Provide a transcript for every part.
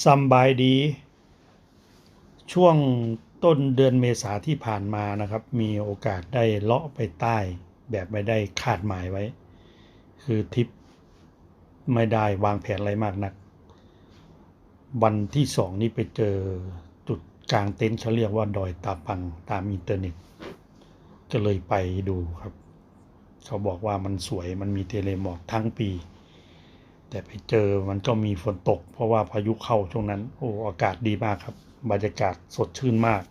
สบายดี ช่วงต้นเดือนเมษาที่ผ่านมานะครับ มีโอกาสได้เลาะไปใต้แบบไม่ได้คาดหมายไว้ คือทริปไม่ได้วางแผนอะไรมากนัก วันที่สองนี่ไปเจอจุดกลางเต็นท์เขาเรียกว่าดอยตาปังตามอินเทอร์เน็ต ก็เลยไปดูครับ เขาบอกว่ามันสวยมันมีเทเลหมอกทั้งปี แต่ไปเจอมันก็มีฝนตก เพราะว่าพายุเข้าช่วงนั้น โอ้อากาศดีมากครับ บรรยากาศสดชื่นมาก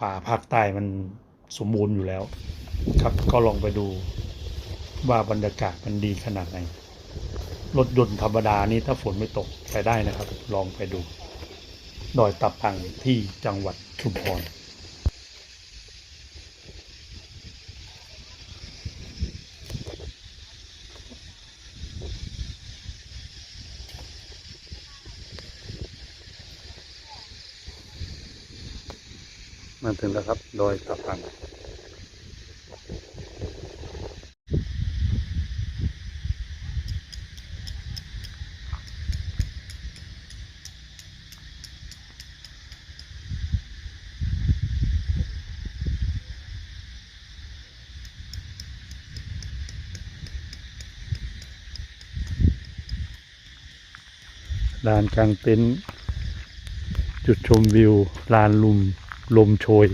ป่าภาคใต้มันสมบูรณ์อยู่แล้ว ครับก็ลองไปดูว่าบรรยากาศมันดีขนาดไหน รถยนต์ธรรมดานี่ถ้าฝนไม่ตกไปได้นะครับ ลองไปดู ดอยตับปังที่จังหวัดชุมพร ถึงแล้วครับ โดยตะพังลานกลางเต็นท์จุดชมวิว ลานลุม ลมโชย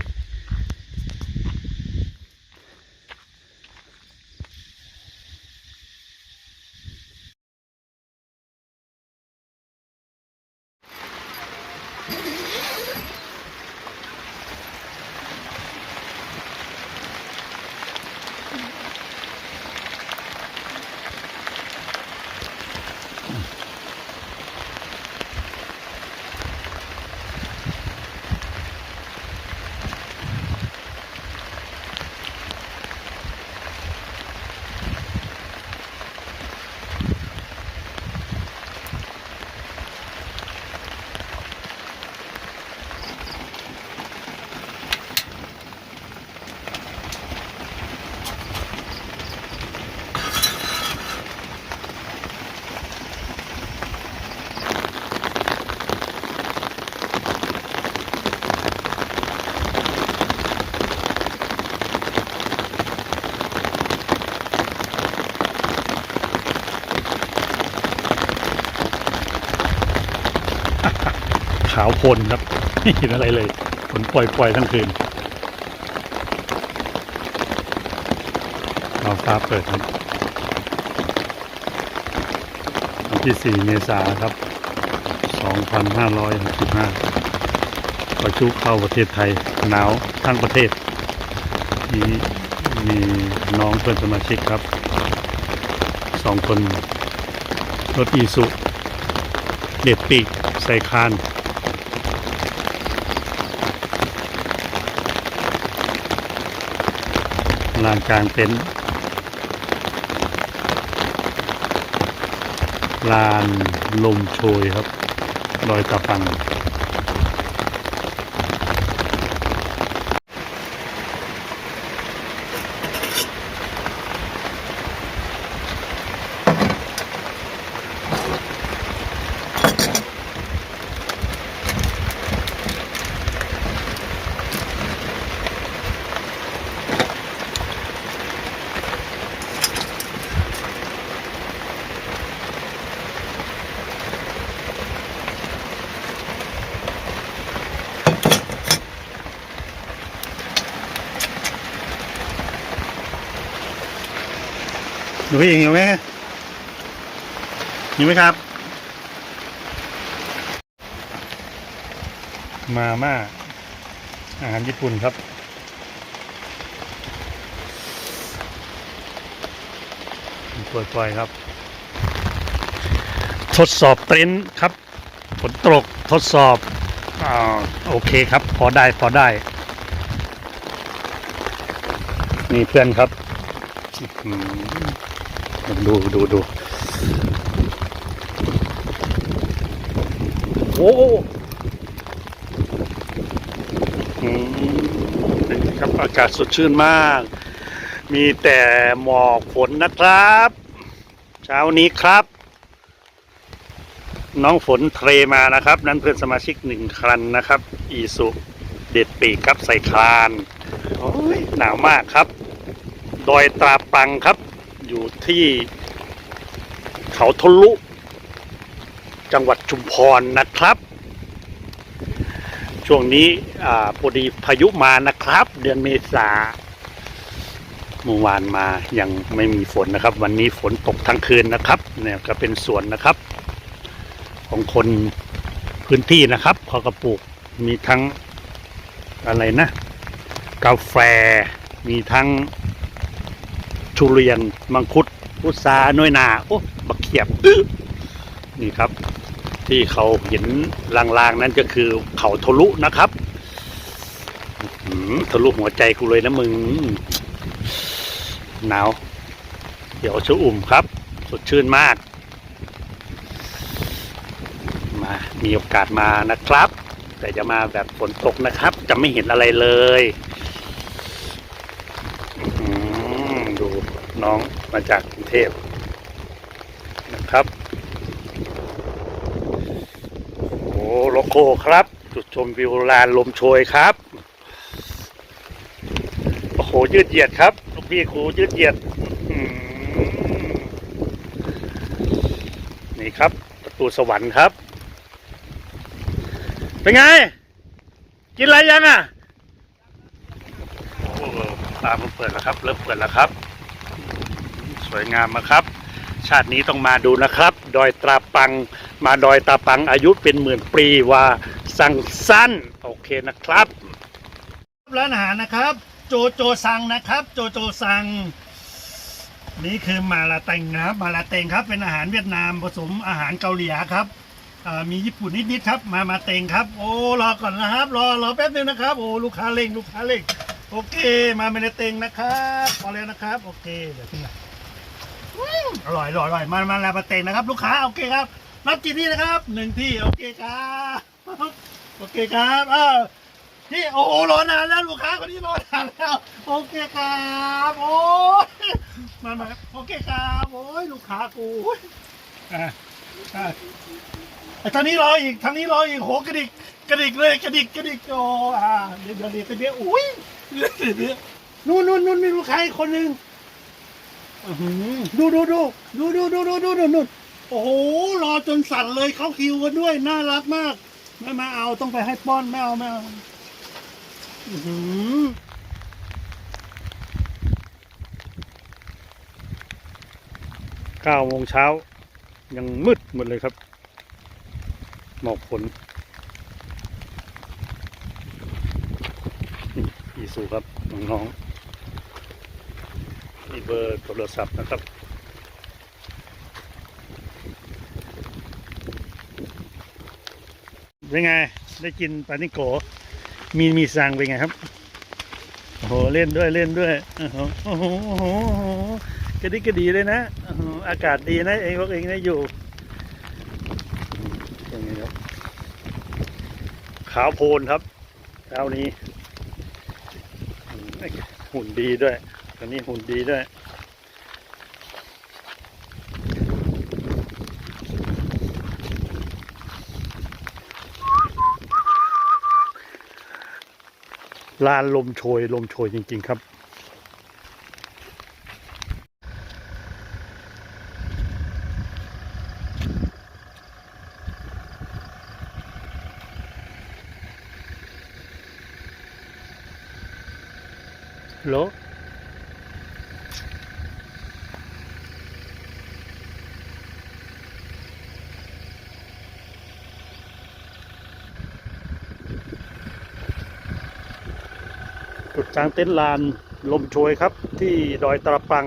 ขาวโพลนครับ ไม่เห็นอะไรเลยฝนปล่อยๆทั้งคืนเราฟ้าเปิดครับวันที่ 4 เมษายนครับ 2565ประชุเข้าประเทศไทย หนาวทั้งประเทศ นี้มีน้องเพื่อนสมาชิกครับ สองคน รถอีสุ เด็ดปีก ใส่คาน ลานกลางเต็นท์ลานลมโชยครับดอยตะปัง หนูเองอยู่ไหมอยู่ไหมครับ มาม่า อาหารญี่ปุ่นครับ เปล่อยๆครับ ทดสอบเต็นท์ครับ ฝนตกทดสอบอ่าโอเคครับ พอได้พอได้ นี่เพื่อนครับ ดูดูดูโอ้เป็นครับอากาศสดชื่นมาก มีแต่หมอกฝนนะครับ เช้านี้ครับ น้องฝนเทรมานะครับ นั้นเพื่อนสมาชิกหนึ่งคันนะครับ อีสุเด็ดปีกครับใส่คลาน โอ้ยหนาวมากครับ ดอยตราปังครับ อยู่ที่เขาทะลุ จังหวัดชุมพรนะครับ ช่วงนี้พอดีพายุมานะครับ เดือนเมษาเมื่อวานมายังไม่มีฝนนะครับ วันนี้ฝนตกทั้งคืนนะครับเนี่ยก็เป็นสวนนะครับ ของคนพื้นที่นะครับเขาก็ปลูกมีทั้งอะไรนะ กาแฟมีทั้ง ทุเรียน มังคุดพุทราน้อยนาโอ้บักเขียบนี่ครับ ที่เขาเห็นลางๆนั้นก็คือเขาทะลุนะครับทะลุหัวใจกูเลยนะมึง หนาว เดี๋ยวชะอุ่มครับ สดชื่นมาก มา มีโอกาสมานะครับ แต่จะมาแบบฝนตกนะครับ จะไม่เห็นอะไรเลยอื้อหือดู น้องมาจากกรุงเทพนะครับโอ้โลโก้ครับ จุดชมวิวลานลมโชยครับโอ้โหยืดเหยียดครับลูกพี่ครูยืดเหยียดนี่ครับ ประตูสวรรค์ครับ เป็นไง กินอะไรยังอะตาเริ่มเปิดแล้วครับ เริ่มเปิดแล้วครับ วยงามมากครับ ชาตินี้ต้องมาดูนะครับ ดอยตาปัง มาดอยตาปังอายุเป็นหมื่นปีว่าสั่งสั้น โอเคนะครับ ร้านอาหารนะครับ โจโจซังนะครับ โจโจซัง นี่คือมาลาเต็งนะครับ มาลาเต็งครับเป็นอาหารเวียดนามผสมอาหารเกาหลีครับมีญี่ปุ่นนิดๆครับ มามาเต็งครับ โอ้รอก่อนนะครับ รอรอแป๊บนึงนะครับโอ้ลูกค้าเร่งลูกค้าเร่งโอเค มามาลาเต็งนะครับพอแล้วนะครับ โอเค เดี๋ยวขึ้นมา อร่อยอร่อยอร่อยมามาลาปาเต็งนะครับ ลูกค้าโอเคครับนับกี่ที่นะครับหนึ่งที่โอเคครับโอเคครับเออที่โอ้โหรอนานแล้วลูกค้าคนนี้รอนานแล้วโอเคครับโอ้ยมามาโอเคครับโอ้ยลูกค้ากูอะอะไอทางนี้รออีกทางนี้รออีกโหกระดิกกระดิกเลยกระดิกกระดิกโอ้อ่าเดี๋ยวเดี๋ยวเดี๋ยวเดี๋ยวอุ้ยเดี๋ยวเดี๋ยวนู่นนู่นนู่นมีลูกค้าอีกคนหนึ่ง อื้อหือดูดูดูดูดูดูดูดูดูดูโอ้โหรอจนสั่นเลยเข้าคิวกันด้วยน่ารักมากไม่มาเอาต้องไปให้ป้อนไม่เอาไม่เอาอื้อหือเก้าโมงเช้า ยังมืดหมดเลยครับ หมอกฝนอีสูครับน้องๆ มีเบอร์โทรศัพท์นะครับเป็นไง ได้กินปานิโกะมีมีซังเป็นไงครับโอ้โหเล่นด้วยเล่นด้วยโอ้โหโอ้โหโหกระดิกกระดีเลยนะอากาศดีนะเองพวกเองได้อยู่เป็นไงครับขาวโพลนครับเช้านี้หุ่นดีด้วย ตอนนี้หุ่นดีด้วยลานลมโชย ลมโชยจริง ๆ ครับ กลางเต็นท์ลานลมโชยครับ ที่ดอยตระปัง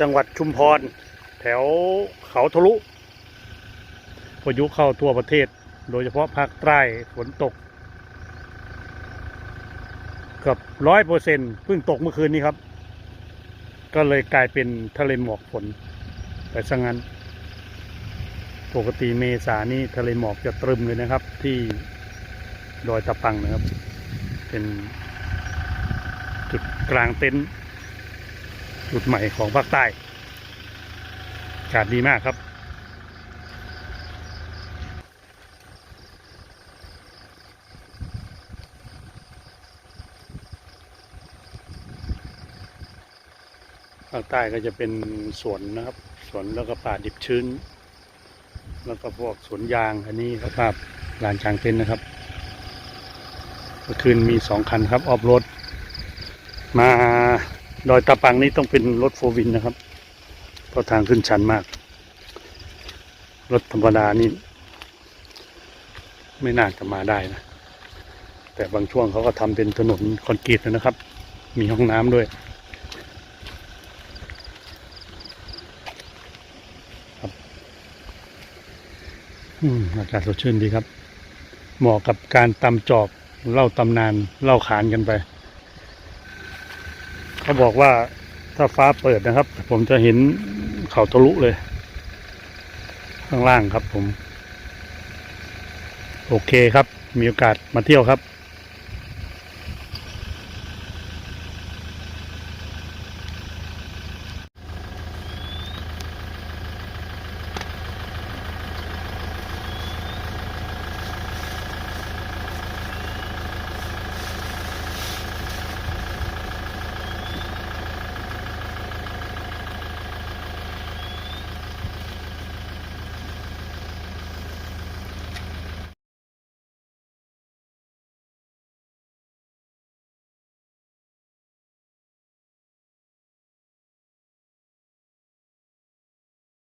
จังหวัดชุมพร แถวเขาทะลุพายุเข้าทั่วประเทศ โดยเฉพาะภาคใต้ฝนตกเกือบร้อยเปอร์เซ็นเพิ่งตกเมื่อคืนนี้ครับ ก็เลยกลายเป็นทะเลหมอกฝนไปซะงั้น ปกติเมษานี่ทะเลหมอกจะตรึมเลยนะครับ ที่ดอยตะปังนะครับ เป็น จุดกลางเต็นท์จุดใหม่ของภาคใต้อากาศดีมากครับ ภาคใต้ก็จะเป็นสวนนะครับ สวนแล้วก็ป่าดิบชื้น แล้วก็พวกสวนยางอันนี้ครับลานช้างเต็นท์นะครับเมื่อคืนมีสองคันครับ ออฟโรด มาดอยตะปังนี่ต้องเป็นรถโฟวินนะครับ เพราะทางขึ้นชันมาก รถธรรมดานี่ไม่น่าจะมาได้นะ แต่บางช่วงเขาก็ทำเป็นถนนคอนกรีตนะครับ มีห้องน้ำด้วยอืมอากาศสดชื่นดีครับ เหมาะกับการตำจอกเล่าตำนานเล่าขานกันไป เขาบอกว่าถ้าฟ้าเปิดนะครับ ผมจะเห็นเขาทะลุเลย ข้างล่างครับผม โอเคครับ มีโอกาสมาเที่ยวครับ